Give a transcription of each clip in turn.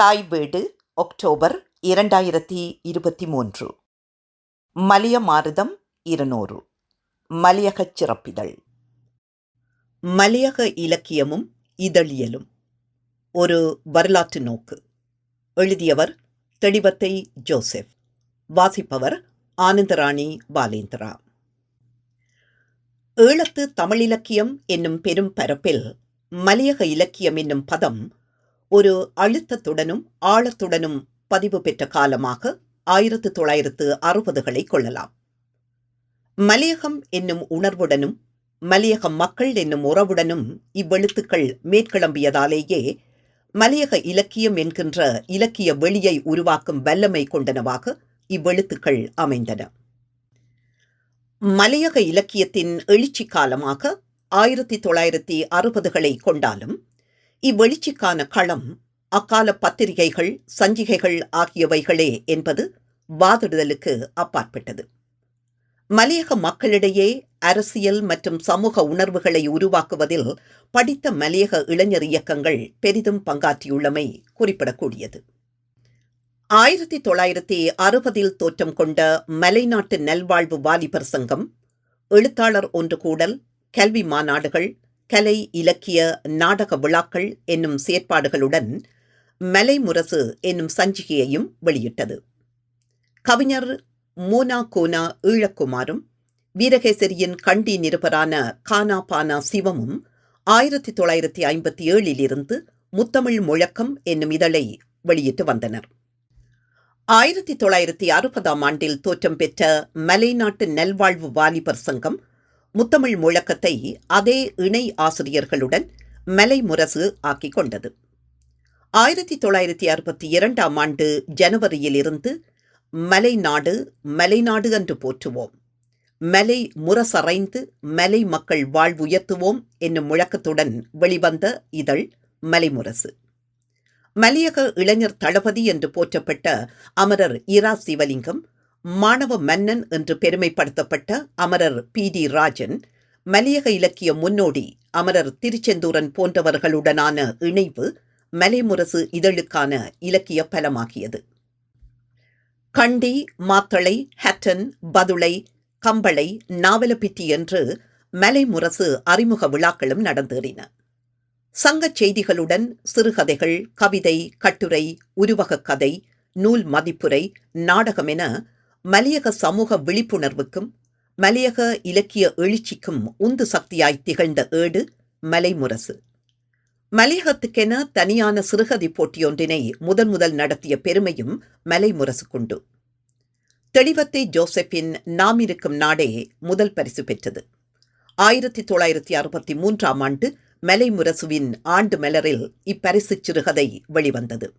தாய் வீடு ஒக்டோபர் இரண்டாயிரத்தி இருபத்தி மூன்று. மலிய மாருதம் இருநூறு. மலையகச் சிறப்பிதழ். மலையக இலக்கியமும் இதழியலும். ஒரு வரலாற்று நோக்கு. எழுதியவர் தெளிவத்தை ஜோசப். வாசிப்பவர் ஆனந்தராணி பாலேந்திரா. ஈழத்து தமிழிலக்கியம் என்னும் பெரும் பரப்பில் மலையக இலக்கியம் என்னும் பதம் ஒரு அழுத்தத்துடனும் ஆழத்துடனும் பதிவு பெற்ற காலமாக ஆயிரத்து தொள்ளாயிரத்து அறுபதுகளை கொள்ளலாம். மலையகம் என்னும் உணர்வுடனும் மலையக மக்கள் என்னும் உறவுடனும் இவ்வெழுத்துக்கள் மேற்கிளம்பியதாலேயே மலையக இலக்கியம் என்கின்ற இலக்கிய வெளியை உருவாக்கும் வல்லமை கொண்டனவாக இவ்வெழுத்துக்கள் அமைந்தன. மலையக இலக்கியத்தின் எழுச்சி காலமாக ஆயிரத்தி தொள்ளாயிரத்தி அறுபதுகளை கொண்டாலும் இவ்வெழுச்சிக்கான களம் அக்கால பத்திரிகைகள் சஞ்சிகைகள் ஆகியவைகளே என்பது வாதிடுதலுக்கு அப்பாற்பட்டது. மலையக மக்களிடையே அரசியல் மற்றும் சமூக உணர்வுகளை உருவாக்குவதில் படித்த மலையக இளைஞர் இயக்கங்கள் பெரிதும் பங்காற்றியுள்ளமை குறிப்பிடக்கூடியது. ஆயிரத்தி தொள்ளாயிரத்தி அறுபதில் தோற்றம் கொண்ட மலைநாட்டு நல்வாழ்வு வாலிபர் சங்கம் எழுத்தாளர் ஒன்று கூடல் கல்வி மாநாடுகள் கலை இலக்கிய நாடக விழாக்கள் என்னும் செயற்பாடுகளுடன் மலைமுரசு என்னும் சஞ்சிகையையும் வெளியிட்டது. கவிஞர் மோனா கோனா ஈழக்குமாரும் வீரகேசரியின் கண்டி நிருபரான கானா பானா சிவமும் ஆயிரத்தி தொள்ளாயிரத்தி ஐம்பத்தி ஏழிலிருந்து முத்தமிழ் முழக்கம் என்னும் இதழை வெளியிட்டு வந்தனர். ஆயிரத்தி தொள்ளாயிரத்தி அறுபதாம் ஆண்டில் தோற்றம் பெற்ற மலைநாட்டு நல்வாழ்வு வாலிபர் சங்கம் முத்தமிழ் முழக்கத்தை அதே இணை ஆசிரியர்களுடன் மலைமுரசு ஆக்கிக் கொண்டது. ஆயிரத்தி தொள்ளாயிரத்தி அறுபத்தி இரண்டாம் ஆண்டு ஜனவரியிலிருந்து மலைநாடு மலைநாடு என்று போற்றுவோம். மலை முரசறைந்து மலை மக்கள் வாழ்வுயர்த்துவோம் என்னும் முழக்கத்துடன் வெளிவந்த இதழ் மலைமுரசு. மலையக இளைஞர் தளபதி என்று போற்றப்பட்ட அமரர் இரா சிவலிங்கம் மாணவ மன்னன் என்று பெருமைப்படுத்தப்பட்ட அமரர் பி. டி. ராஜன் மலையக இலக்கிய முன்னோடி அமரர் திருச்செந்தூரன் போன்றவர்களுடனான இணைவு மலைமுரசு இதழுக்கான இலக்கிய பலமாகியது. கண்டி மாத்தளை ஹட்டன் பதுளை கம்பளை நாவலப்பிட்டி என்று மலைமுரசு அறிமுக விழாக்களும் நடந்தேறின. சங்கச் செய்திகளுடன் சிறுகதைகள் கவிதை கட்டுரை உருவகக் கதை நூல் மதிப்புரை நாடகம் என மலையக சமூக விழிப்புணர்வுக்கும் மலையக இலக்கிய எழுச்சிக்கும் உந்து சக்தியாய் திகழ்ந்த ஏடு மலைமுரசு. மலையகத்துக்கென தனியான சிறுகதை போட்டியொன்றினை முதன் முதல் நடத்திய பெருமையும் மலைமுரசுக்குண்டு. தெளிவத்தை ஜோசப்பின் நாம் இருக்கும் நாடே முதல் பரிசு பெற்றது. ஆயிரத்தி தொள்ளாயிரத்தி அறுபத்தி மூன்றாம் ஆண்டு மலைமுரசுவின் ஆண்டு மலரில் இப்பரிசு சிறுகதை வெளிவந்தது.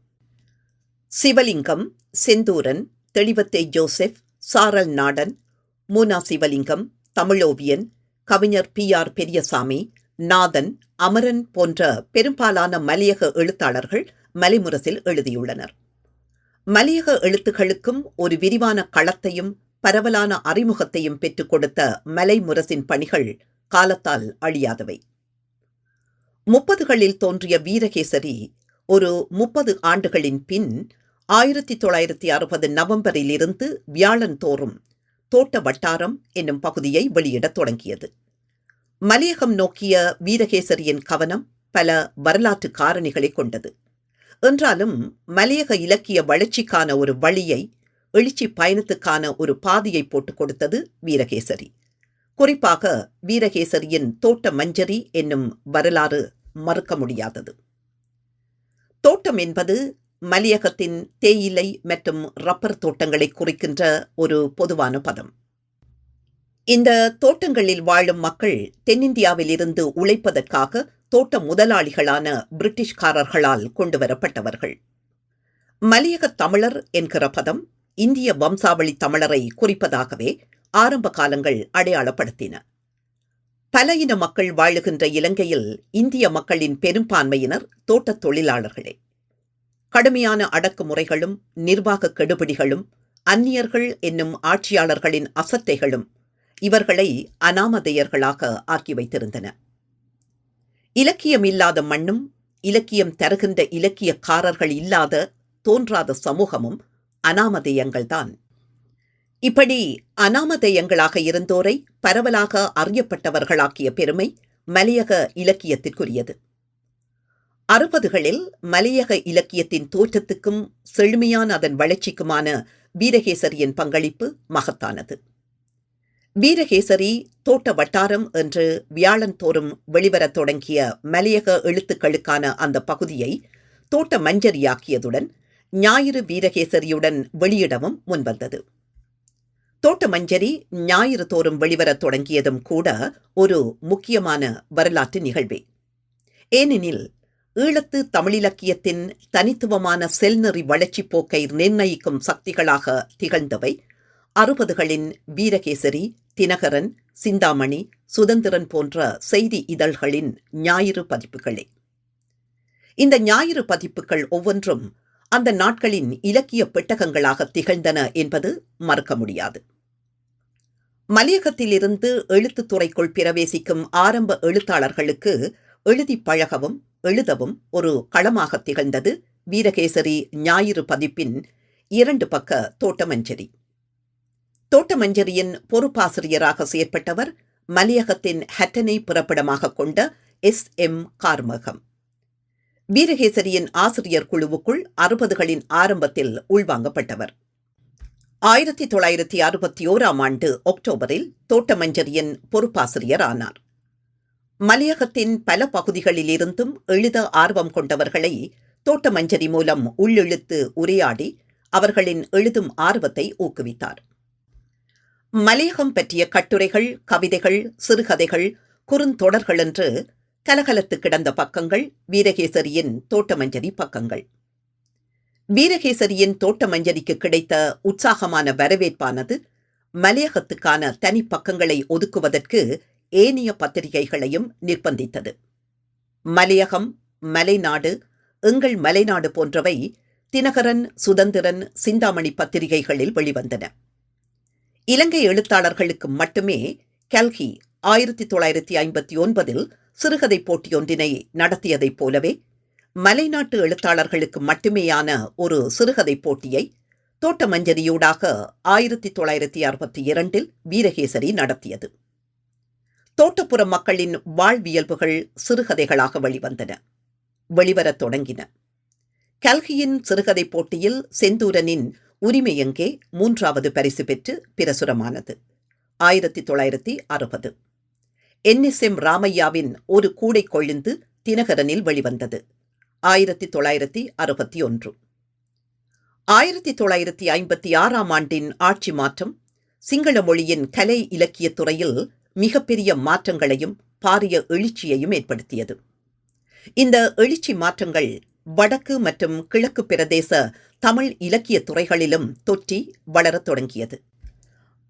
சிவலிங்கம் செந்தூரன் தெளிவத்தை ஜோசப் சாரல் நாடன் மூனா சிவலிங்கம் தமிழோவியன் கவிஞர் பி ஆர் பெரியசாமி நாதன் அமரன் போன்ற பெரும்பாலான மலையக எழுத்தாளர்கள் மலைமுரசில் எழுதியுள்ளனர். மலையக எழுத்துகளுக்கும் ஒரு விரிவான களத்தையும் பரவலான அறிமுகத்தையும் பெற்றுக் கொடுத்த மலைமுரசின் பணிகள் காலத்தால் அழியாதவை. முப்பதுகளில் தோன்றிய வீரகேசரி ஒரு முப்பது ஆண்டுகளின் பின் ஆயிரத்தி தொள்ளாயிரத்தி அறுபது நவம்பரில் இருந்து வியாழன் தோறும் தோட்ட வட்டாரம் என்னும் பகுதியை வெளியிடத் தொடங்கியது. மலையகம் நோக்கிய வீரகேசரியின் கவனம் பல வரலாற்று காரணிகளை கொண்டது. என்றாலும் மலையக இலக்கிய வளர்ச்சிக்கான ஒரு வழியை எழுச்சி பயணத்துக்கான ஒரு பாதையை போட்டுக் கொடுத்தது வீரகேசரி. குறிப்பாக வீரகேசரியின் தோட்ட மஞ்சரி என்னும் வரலாறு மறுக்க முடியாதது. தோட்டம் என்பது மலையகத்தின் தேயிலை மற்றும் ரப்பர் தோட்டங்களை குறிக்கின்ற ஒரு பொதுவான பதம். இந்த தோட்டங்களில் வாழும் மக்கள் தென்னிந்தியாவில் இருந்து உழைப்பதற்காக தோட்ட முதலாளிகளான பிரிட்டிஷ்காரர்களால் கொண்டுவரப்பட்டவர்கள். மலையக தமிழர் என்கிற பதம் இந்திய வம்சாவளி தமிழரை குறிப்பதாகவே ஆரம்ப காலங்கள் அடையாளப்படுத்தின. பல இன மக்கள் வாழுகின்ற இலங்கையில் இந்திய மக்களின் பெரும்பான்மையினர் தோட்டத் தொழிலாளர்களே. கடுமையான அடக்குமுறைகளும் நிர்வாக கெடுபிடிகளும் அந்நியர்கள் என்னும் ஆட்சியாளர்களின் அசட்டைகளும் இவர்களை அனாமதேயர்களாக ஆக்கி வைத்திருந்தன. இலக்கியம் இல்லாத மண்ணும் இலக்கியம் தருகின்ற இலக்கியக்காரர்கள் இல்லாத தோன்றாத சமூகமும் அனாமதேயங்கள்தான். இப்படி அனாமதேயங்களாக இருந்தோரை பரவலாக அறியப்பட்டவர்களாக்கிய பெருமை மலையக இலக்கியத்திற்குரியது. அறுபதுகளில் மலையக இலக்கியத்தின் தோற்றத்துக்கும் செழுமையான அதன் வளர்ச்சிக்குமான வீரகேசரியின் பங்களிப்பு மகத்தானது. வீரகேசரி தோட்ட வட்டாரம் என்று வியாழன் தோறும் வெளிவரத் தொடங்கிய மலையக எழுத்துக்களுக்கான அந்த பகுதியை தோட்ட மஞ்சரியாக்கியதுடன் ஞாயிறு வீரகேசரியுடன் வெளியிடவும் முன்வந்தது. தோட்ட மஞ்சரி ஞாயிறு தோறும் வெளிவரத் தொடங்கியதும் கூட ஒரு முக்கியமான வரலாற்று நிகழ்வே. ஏனெனில் ஈழத்து தமிழிலக்கியத்தின் தனித்துவமான செல்நெறி வளர்ச்சிப் போக்கை நிர்ணயிக்கும் சக்திகளாக திகழ்ந்தவை. அறுபதுகளின் வீரகேசரி தினகரன் சிந்தாமணி சுதந்திரன் போன்ற செய்தி இதழ்களின் ஞாயிறு பதிப்புகளே. இந்த ஞாயிறு பதிப்புகள் ஒவ்வொன்றும் அந்த நாட்களின் இலக்கிய பெட்டகங்களாக திகழ்ந்தன என்பது மறுக்க முடியாது. மலையகத்திலிருந்து எழுத்துத்துறைக்குள் பிரவேசிக்கும் ஆரம்ப எழுத்தாளர்களுக்கு எழுதி பழகவும் எழுதவும் ஒரு களமாக திகழ்ந்தது வீரகேசரி ஞாயிறு பதிப்பின் இரண்டு பக்க தோட்டமஞ்சரி. தோட்டமஞ்சரியின் பொறுப்பாசிரியராக செயற்பட்டவர் மலையகத்தின் ஹட்டனை புறப்படமாக கொண்ட எஸ். எம். கார்மகம். வீரகேசரியின் ஆசிரியர் குழுவுக்குள் அறுபதுகளின் ஆரம்பத்தில் உள்வாங்கப்பட்டவர். ஆயிரத்தி தொள்ளாயிரத்தி அறுபத்தி ஓராம் ஆண்டு அக்டோபரில் தோட்டமஞ்சரியின் பொறுப்பாசிரியர் ஆனார். மலையகத்தின் பல பகுதிகளிலிருந்தும் எழுத ஆர்வம் கொண்டவர்களை தோட்டமஞ்சரி மூலம் உள்ளிழுத்து உரையாடி அவர்களின் எழுதும் ஆர்வத்தை ஊக்குவித்தார். மலையகம் பற்றிய கட்டுரைகள் கவிதைகள் சிறுகதைகள் குறுந்தொடர்கள் என்று கலகலத்து கிடந்த பக்கங்கள் வீரகேசரியின் தோட்டமஞ்சரி பக்கங்கள். வீரகேசரியின் தோட்டமஞ்சரிக்கு கிடைத்த உற்சாகமான வரவேற்பானது மலையகத்துக்கான தனி பக்கங்களை ஒதுக்குவதற்கு ஏனிய பத்திரிகைகளையும் நிர்பந்தித்தது. மலையகம் மலைநாடு எங்கள் மலைநாடு போன்றவை தினகரன் சுதந்திரன் சிந்தாமணி பத்திரிகைகளில் வெளிவந்தன. இலங்கை எழுத்தாளர்களுக்கு மட்டுமே கல்கி ஆயிரத்தி தொள்ளாயிரத்தி ஐம்பத்தி ஒன்பதில் சிறுகதை போட்டியொன்றினை நடத்தியதைப் போலவே மலைநாட்டு எழுத்தாளர்களுக்கு மட்டுமேயான ஒரு சிறுகதை போட்டியை தோட்டமஞ்சரியூடாக ஆயிரத்தி தொள்ளாயிரத்தி அறுபத்தி இரண்டில் வீரகேசரி நடத்தியது. தோட்டப்புற மக்களின் வாழ்வியல்புகள் சிறுகதைகளாக வெளிவந்தன வெளிவரத் தொடங்கின. கல்கியின் சிறுகதை போட்டியில் செந்தூரனின் உரிமை எங்கே மூன்றாவது பரிசு பெற்று பிரசுரமானது. ஆயிரத்தி தொள்ளாயிரத்தி அறுபது. என் எஸ் எம் ராமையாவின் ஒரு கூடை கொழுந்து தினகரனில் வெளிவந்தது. ஆயிரத்தி தொள்ளாயிரத்தி அறுபத்தி ஒன்று ஆயிரத்தி தொள்ளாயிரத்தி ஐம்பத்தி ஆறாம் ஆண்டின் ஆட்சி மாற்றம் சிங்கள மொழியின் கலை இலக்கியத் துறையில் மிகப்பெரிய மாற்றங்களையும் பாரிய எழுச்சியையும் ஏற்படுத்தியது. இந்த எழுச்சி மாற்றங்கள் வடக்கு மற்றும் கிழக்கு பிரதேச தமிழ் இலக்கிய துறைகளிலும் தொற்றி வளரத் தொடங்கியது.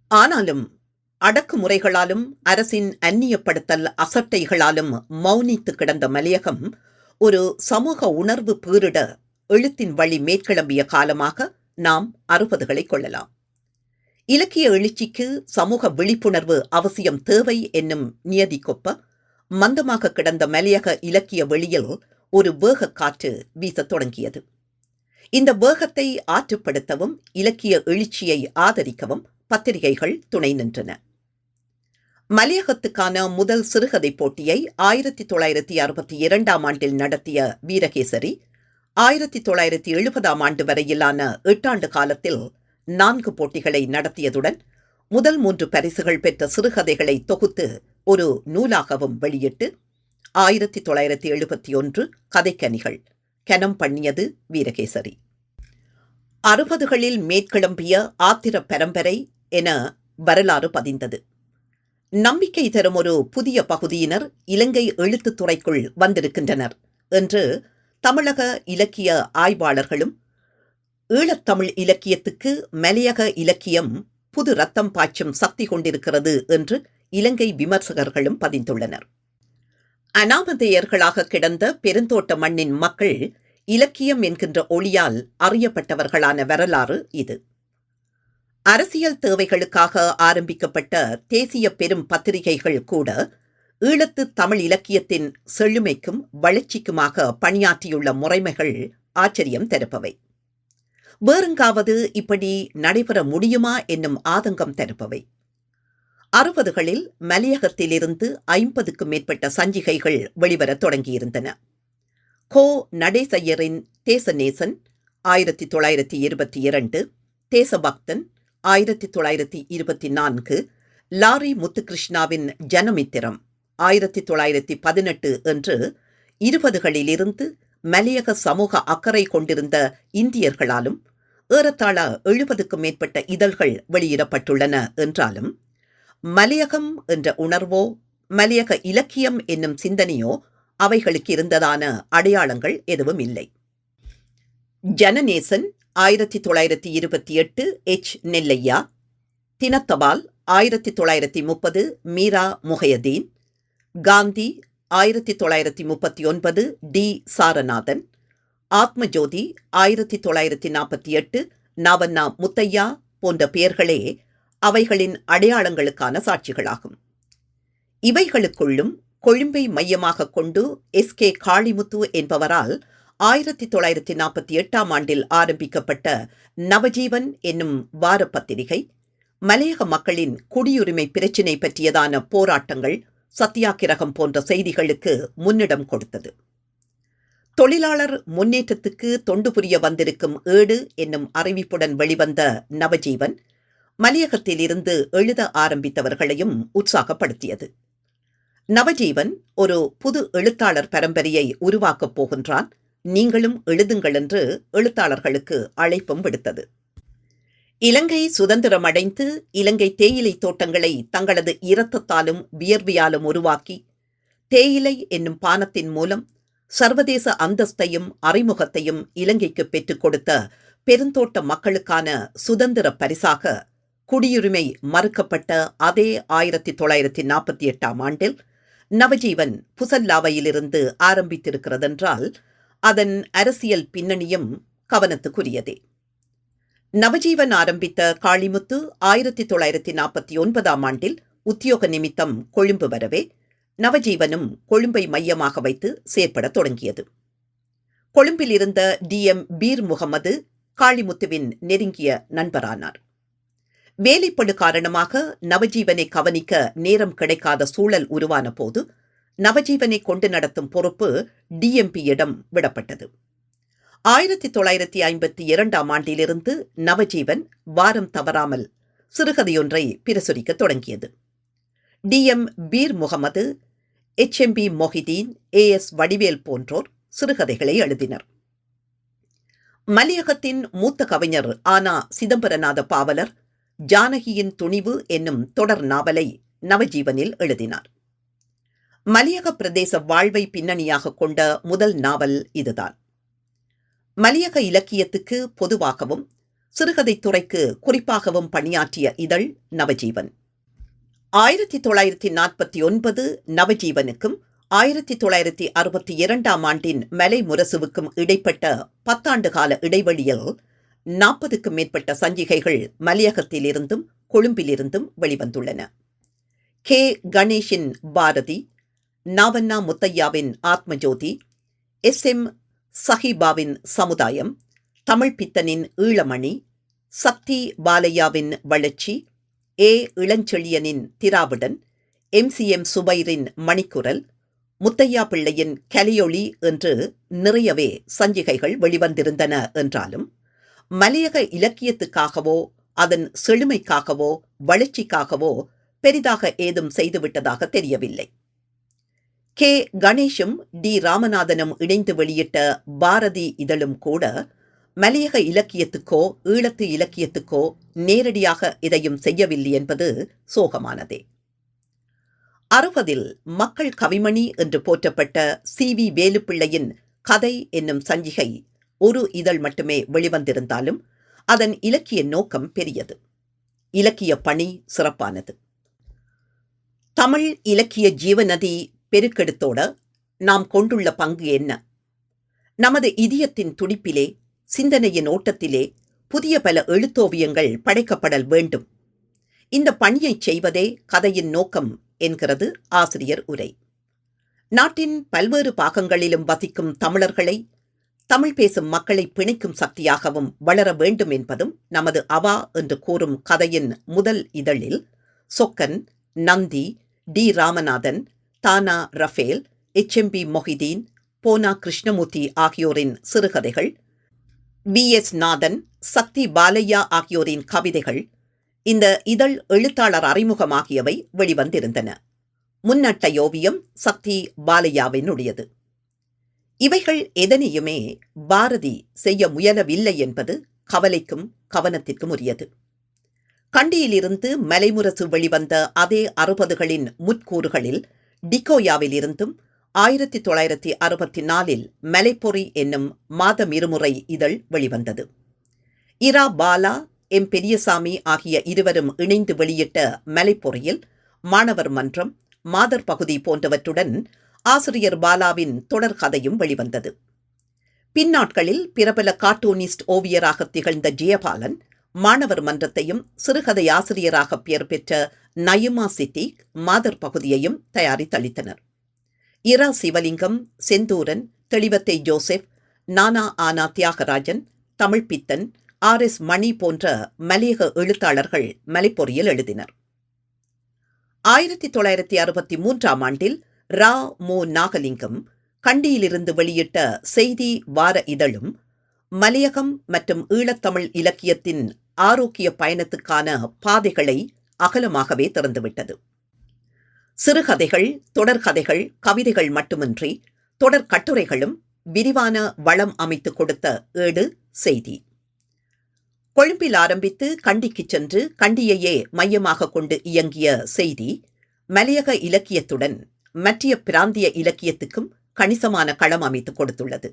ஆனாலும் அடக்குமுறைகளாலும் அரசின் அந்நியப்படுத்தல் அசட்டைகளாலும் மௌனித்து கிடந்த மலையகம் ஒரு சமூக உணர்வு பீரிட எழுத்தின் வழி மேற்கிளம்பிய காலமாக நாம் அறுபதுகளை கொள்ளலாம். இலக்கிய எழுச்சிக்கு சமூக விழிப்புணர்வு அவசியம் தேவை என்னும் நியதிக்கொப்ப மந்தமாக கிடந்த மலையக இலக்கிய வெளியில் ஒரு வேக காற்று வீசத் தொடங்கியது. இந்த வேகத்தை ஆற்றுப்படுத்தவும் இலக்கிய எழுச்சியை ஆதரிக்கவும் பத்திரிகைகள் துணை நின்றன. மலையகத்துக்கான முதல் சிறுகதை போட்டியை ஆயிரத்தி தொள்ளாயிரத்தி அறுபத்தி இரண்டாம் ஆண்டில் நடத்திய வீரகேசரி ஆயிரத்தி தொள்ளாயிரத்தி எழுபதாம் ஆண்டு வரையிலான எட்டாண்டு காலத்தில் நான்கு போட்டிகளை நடத்தியதுடன் முதல் மூன்று பரிசுகள் பெற்ற சிறுகதைகளை தொகுத்து ஒரு நூலாகவும் வெளியிட்டு ஆயிரத்தி தொள்ளாயிரத்தி எழுபத்தி ஒன்று கதைக்கனிகள் கனம் பண்ணியது வீரகேசரி. அறுபதுகளில் மேற்கிளம்பிய ஆத்திர பரம்பரை என வரலாறு பதிந்தது. நம்பிக்கை தரும் ஒரு புதிய பகுதியினர் இலங்கை எழுத்துத்துறைக்குள் வந்திருக்கின்றனர் என்று தமிழக இலக்கிய ஆய்வாளர்களும் ஈழத்தமிழ் இலக்கியத்துக்கு மலையக இலக்கியம் புது ரத்தம் பாய்ச்சும் சக்தி கொண்டிருக்கிறது என்று இலங்கை விமர்சகர்களும் பதிந்துள்ளனர். அனாமதேயர்களாக கிடந்த பெருந்தோட்ட மண்ணின் மக்கள் இலக்கியம் என்கின்ற ஒளியால் அறியப்பட்டவர்களான வரலாறு இது. அரசியல் தேவைகளுக்காக ஆரம்பிக்கப்பட்ட தேசிய பெரும் பத்திரிகைகள் கூட ஈழத்து தமிழ் இலக்கியத்தின் செழுமைக்கும் வளர்ச்சிக்குமாக பணியாற்றியுள்ள முறைமைகள் ஆச்சரியம் தருப்பவை வேறுங்காவது இப்படி நடைபெற முடியுமா என்னும் ஆதங்கம் தருப்பவை அறுபதுகளில் மலையகத்திலிருந்து ஐம்பதுக்கும் மேற்பட்ட சஞ்சிகைகள் வெளிவரத் தொடங்கியிருந்தன. கோ. நடேசையரின் தேசநேசன் ஆயிரத்தி தொள்ளாயிரத்தி இருபத்தி இரண்டு தேசபக்தன் ஆயிரத்தி தொள்ளாயிரத்தி இருபத்தி நான்கு லாரி முத்துகிருஷ்ணாவின் ஜனமித்திரம் ஆயிரத்தி தொள்ளாயிரத்தி பதினெட்டு என்று இருபதுகளிலிருந்து மலையக சமூக அக்கறை கொண்டிருந்த இந்தியர்களாலும் ஏறத்தாழ எழுபதுக்கும் மேற்பட்ட இதழ்கள் வெளியிடப்பட்டுள்ளன என்றாலும் மலையகம் என்ற உணர்வோ மலையக இலக்கியம் என்னும் சிந்தனையோ அவைகளுக்கு இருந்ததான அடையாளங்கள் எதுவும் இல்லை. ஜனநேசன் ஆயிரத்தி தொள்ளாயிரத்தி இருபத்தி எட்டு எச். நெல்லையா தினத்தபால் ஆயிரத்தி தொள்ளாயிரத்தி முப்பது மீரா முகையதீன் காந்தி ஆயிரத்தி தொள்ளாயிரத்தி முப்பத்தி ஒன்பது டி. சாரநாதன் ஆத்மஜோதி ஆயிரத்தி தொள்ளாயிரத்தி நாற்பத்தி எட்டு நவண்ணா முத்தையா போன்ற பெயர்களே அவைகளின் அடையாளங்களுக்கான சாட்சிகளாகும். இவைகளுக்குள்ளும் கொழும்பை மையமாக கொண்டு எஸ் கே காளிமுத்து என்பவரால் ஆயிரத்தி தொள்ளாயிரத்தி நாற்பத்தி எட்டாம் ஆண்டில் ஆரம்பிக்கப்பட்ட நவஜீவன் என்னும் வார பத்திரிகை மலையக மக்களின் குடியுரிமை பிரச்சினை பற்றியதான போராட்டங்கள் சத்தியாகிரகம் போன்ற செய்திகளுக்கு முன்னிடம் கொடுத்தது. தொழிலாளர் முன்னேற்றத்துக்கு தொண்டு புரிய வந்திருக்கும் ஏடு என்னும் அறிவிப்புடன் வெளிவந்த நவஜீவன் மலையகத்தில் இருந்து எழுத ஆரம்பித்தவர்களையும் உற்சாகப்படுத்தியது. நவஜீவன் ஒரு புது எழுத்தாளர் பரம்பரையை உருவாக்கப் போகின்றான். நீங்களும் எழுதுங்கள் என்று எழுத்தாளர்களுக்கு அழைப்பும் விடுத்தது. இலங்கை சுதந்திரமடைந்து இலங்கை தேயிலை தோட்டங்களை தங்களது இரத்தத்தாலும் வியர்வையாலும் உருவாக்கி தேயிலை என்னும் பானத்தின் மூலம் சர்வதேச அந்தஸ்தையும் அறிமுகத்தையும் இலங்கைக்கு பெற்றுக் கொடுத்த பெருந்தோட்ட மக்களுக்கான சுதந்திர பரிசாக குடியுரிமை மறுக்கப்பட்ட அதே ஆயிரத்தி தொள்ளாயிரத்தி நாற்பத்தி எட்டாம் ஆண்டில் நவஜீவன் புசல்லாவையிலிருந்து ஆரம்பித்திருக்கிறதென்றால் அதன் அரசியல் பின்னணியும் கவனத்துக்குரியதே. நவஜீவன் ஆரம்பித்த காளிமுத்து ஆயிரத்தி தொள்ளாயிரத்தி நாற்பத்தி ஒன்பதாம் ஆண்டில் உத்தியோக நிமித்தம் கொழும்பு வரவே நவஜீவனும் கொழும்பை மையமாக வைத்து செயற்பட தொடங்கியது. கொழும்பில் இருந்த டி. எம். பீர் முகமது காளிமுத்துவின் நெருங்கிய நண்பரானார். வேலைப்படு காரணமாக நவஜீவனை கவனிக்க நேரம் கிடைக்காத சூழல் உருவான போது நவஜீவனை கொண்டு நடத்தும் பொறுப்பு டிஎம்பியிடம் விடப்பட்டது. ஆயிரத்தி தொள்ளாயிரத்தி ஐம்பத்தி இரண்டாம் ஆண்டிலிருந்து நவஜீவன் வாரம் தவறாமல் சிறுகதையொன்றை பிரசுரிக்க தொடங்கியது. T. M. Peer Mohamed H M P Mohideen A S Vadivel போன்றோர் சிறுகதைகளை எழுதினர். மலையகத்தின் மூத்த கவிஞர் ஆனா சிதம்பரநாத பாவலர் ஜானகியின் துணிவு என்னும் தொடர் நாவலை நவஜீவனில் எழுதினார். மலையக பிரதேச வாழ்வை பின்னணியாக கொண்ட முதல் நாவல் இதுதான். மலையக இலக்கியத்துக்கு பொதுவாகவும் சிறுகதைத் துறைக்கு குறிப்பாகவும் பணியாற்றிய இதழ் நவஜீவன். ஆயிரத்தி தொள்ளாயிரத்தி நாற்பத்தி ஒன்பது நவஜீவனுக்கும் ஆயிரத்தி தொள்ளாயிரத்தி அறுபத்தி இரண்டாம் ஆண்டின் மலை முரசுவுக்கும் இடைப்பட்ட பத்தாண்டு கால இடைவெளியில் நாற்பதுக்கும் மேற்பட்ட சஞ்சிகைகள் மலையகத்திலிருந்தும் கொழும்பிலிருந்தும் வெளிவந்துள்ளன. கே. கணேஷின் பாரதி நாவண்ணா முத்தையாவின் ஆத்மஜோதி எஸ். எம். சஹிபாவின் சமுதாயம் தமிழ் பித்தனின் ஈழமணி சக்தி பாலையாவின் வளர்ச்சி ஏ. இளஞ்செழியனின் திராவிடன் எம். சி. எம். சுபைரின் மணிக்குரல் முத்தையா பிள்ளையின் கலியொளி என்று நிறையவே சஞ்சிகைகள் வெளிவந்திருந்தன என்றாலும் மலையக இலக்கியத்துக்காகவோ அதன் செழுமைக்காகவோ வளர்ச்சிக்காகவோ பெரிதாக ஏதும் செய்துவிட்டதாக தெரியவில்லை. கே. கணேஷும் டி. ராமநாதனும் இணைந்து வெளியிட்ட பாரதி இதழும் கூட மலையக இலக்கியத்துக்கோ ஈழத்து இலக்கியத்துக்கோ நேரடியாக இதையும் செய்யவில்லை என்பது சோகமானதே. அறுபதில் மக்கள் கவிமணி என்று போற்றப்பட்ட சி. வி. வேலுப்பிள்ளையின் கதை என்னும் சஞ்சிகை ஒரு இதழ் மட்டுமே வெளிவந்திருந்தாலும் அதன் இலக்கிய நோக்கம் பெரியது. இலக்கிய பணி சிறப்பானது. தமிழ் இலக்கிய ஜீவநதி பெருக்கெடுத்தோட நாம் கொண்டுள்ள பங்கு என்ன? நமது இதயத்தின் துடிப்பிலே சிந்தனையின் ஓட்டத்திலே புதிய பல எழுத்தோவியங்கள் படைக்கப்படல் வேண்டும். இந்த பணியைச் செய்வதே கதையின் நோக்கம் என்கிறது ஆசிரியர் உரை. நாட்டின் பல்வேறு பாகங்களிலும் வசிக்கும் தமிழர்களை தமிழ் பேசும் மக்களை பிணைக்கும் சக்தியாகவும் வளர வேண்டும் என்பதும் நமது அவா என்று கூறும் கதையின் முதல் இதழில் சொக்கன் நந்தி டி ராமநாதன் தானா ரஃபேல் எச் எம்பி மொஹிதீன் போனா கிருஷ்ணமூர்த்தி ஆகியோரின் சிறுகதைகள் வி. எஸ். நாதன் சக்தி பாலையா ஆகியோரின் கவிதைகள் இந்த இதழ் எழுத்தாளர் அறிமுகமாகியவை வெளிவந்திருந்தன. முன்னட்டை ஓவியம் சக்தி பாலையாவினுடையது. இவைகள் எதனையுமே பாரதி செய்ய முயலவில்லை என்பது கவலைக்கும் கவனத்திற்கும் உரியது கண்டியிலிருந்து மலைமுரசு வெளிவந்த அதே அறுபதுகளின் முற்கூறுகளில் டிகோயாவில் இருந்தும் ஆயிரத்தி தொள்ளாயிரத்தி அறுபத்தி நாலில் மலைப்பொறி என்னும் மாதம் இருமுறை இதழ் வெளிவந்தது. இரா பாலா எம் பெரியசாமி ஆகிய இருவரும் இணைந்து வெளியிட்ட மலைப்பொறியில் மாணவர் மன்றம் மாதர் பகுதி போன்றவற்றுடன் ஆசிரியர் பாலாவின் தொடர் கதையும் வெளிவந்தது. பின்னாட்களில் பிரபல கார்ட்டூனிஸ்ட் ஓவியராக திகழ்ந்த ஜெயபாலன் மாணவர் மன்றத்தையும் சிறுகதை ஆசிரியராக பெயர் பெற்ற நயுமா சித்திக் மாதர் பகுதியையும் தயாரித்தளித்தனர். இரா சிவலிங்கம் செந்தூரன் தெளிவத்தை ஜோசப் நானா ஆனா தியாகராஜன் தமிழ்பித்தன் ஆர் எஸ் மணி போன்ற மலையக எழுத்தாளர்கள் மலைப்பொறியில் எழுதினர். ஆயிரத்தி தொள்ளாயிரத்தி அறுபத்தி மூன்றாம் ஆண்டில் ரா மு நாகலிங்கம் கண்டியிலிருந்து வெளியிட்ட செய்தி வார இதழும் மலையகம் மற்றும் ஈழத்தமிழ் இலக்கியத்தின் ஆரோக்கிய பயணத்துக்கான பாதைகளை அகலமாகவே திறந்துவிட்டது. சிறுகதைகள் தொடர்கதைகள் கவிதைகள் மட்டுமின்றி தொடர் கட்டுரைகளும் விரிவான வளம் அமைத்துக் கொடுத்த ஏடு செய்தி. கொழும்பில் ஆரம்பித்து கண்டிக்கு சென்று கண்டியையே மையமாக கொண்டு இயங்கிய செய்தி மலையக இலக்கியத்துடன் மற்றிய பிராந்திய இலக்கியத்துக்கும் கணிசமான களம் அமைத்துக் கொடுத்துள்ளது.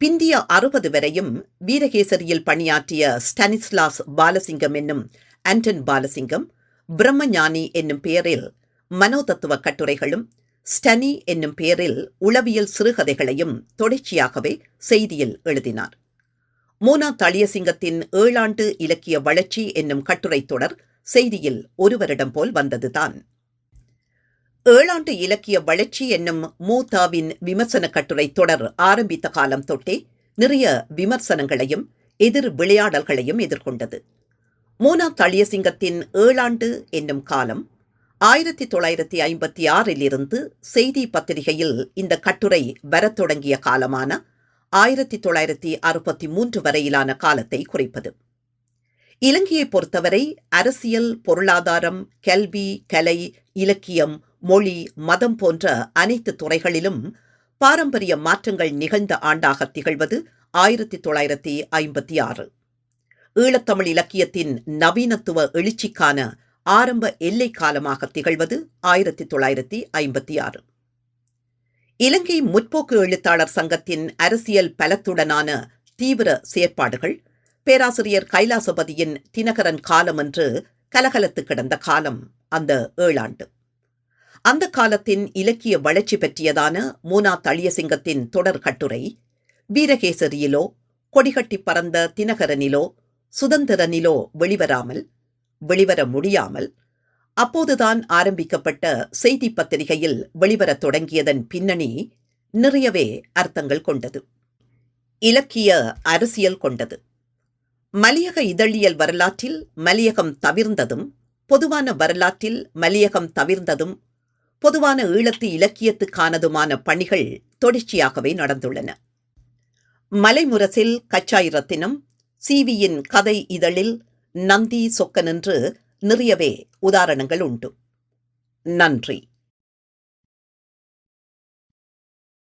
பிந்திய அறுபது வரையும் வீரகேசரியில் பணியாற்றிய ஸ்டனிஸ்லாஸ் பாலசிங்கம் என்னும் ஆண்டன் பாலசிங்கம் பிரம்மஞானி என்னும் பெயரில் மனோதத்துவ கட்டுரைகளும் ஸ்டனி என்னும் பெயரில் உளவியல் சிறுகதைகளையும் தொடர்ச்சியாகவே செய்தியில் எழுதினார். மூனா தளியசிங்கத்தின் ஏழாண்டு இலக்கிய வளர்ச்சி என்னும் கட்டுரை தொடர் செய்தியில் ஒரு வருடம் போல் வந்ததுதான். ஏழாண்டு இலக்கிய வளர்ச்சி என்னும் மூதாவின் விமர்சன கட்டுரை தொடர் ஆரம்பித்த காலம் தொட்டே நிறைய விமர்சனங்களையும் எதிர் விளையாடல்களையும் எதிர்கொண்டது. மூனா தளியசிங்கத்தின் ஏழாண்டு என்னும் காலம் ஆயிரத்தி தொள்ளாயிரத்தி ஐம்பத்தி ஆறில் இருந்து செய்தி பத்திரிகையில் இந்த கட்டுரை வரத் தொடங்கிய காலமான ஆயிரத்தி தொள்ளாயிரத்தி அறுபத்தி மூன்று வரையிலான காலத்தை குறிப்பது. இலங்கையை பொறுத்தவரை அரசியல் பொருளாதாரம் கல்வி கலை இலக்கியம் மொழி மதம் போன்ற அனைத்து துறைகளிலும் பாரம்பரிய மாற்றங்கள் நிகழ்ந்த ஆண்டாக திகழ்வது ஆயிரத்தி தொள்ளாயிரத்தி ஐம்பத்தி ஆறு ஈழத்தமிழ் இலக்கியத்தின் நவீனத்துவ எழுச்சிக்கான ஆரம்ப எல்லை காலமாக திகழ்வது ஆயிரத்தி தொள்ளாயிரத்தி ஐம்பத்தி ஆறு. இலங்கை முற்போக்கு எழுத்தாளர் சங்கத்தின் அரசியல் பலத்துடனான தீவிர செயற்பாடுகள் பேராசிரியர் கைலாசபதியின் தினகரன் காலம் என்று கலகலத்து கிடந்த காலம் அந்த ஏழாண்டு. அந்த காலத்தின் இலக்கிய வளர்ச்சி பற்றியதான மூனா தளியசிங்கத்தின் தொடர் கட்டுரை வீரகேசரியிலோ கொடிகட்டி பறந்த தினகரனிலோ சுதந்திரனிலோ வெளிவராமல் வெளிவர முடியாமல் அப்போதுதான் ஆரம்பிக்கப்பட்ட செய்தி பத்திரிகையில் வெளிவரத் தொடங்கியதன் பின்னணி நிறையவே அர்த்தங்கள் கொண்டது. இலக்கிய அரசியல் கொண்டது. மலையக இதழியல் வரலாற்றில் மலையகம் தவிர்ந்ததும் பொதுவான வரலாற்றில் மலையகம் தவிர்ந்ததும் பொதுவான ஈழத்து இலக்கியத்துக்கானதுமான பணிகள் தொடர்ச்சியாகவே நடந்துள்ளன. மலைமுரசில் கச்சாய் ரத்தினம் சிவியின் கதை இதழில் நந்தி சொக்கனென்று நிறையவே உதாரணங்கள் உண்டு. நன்றி.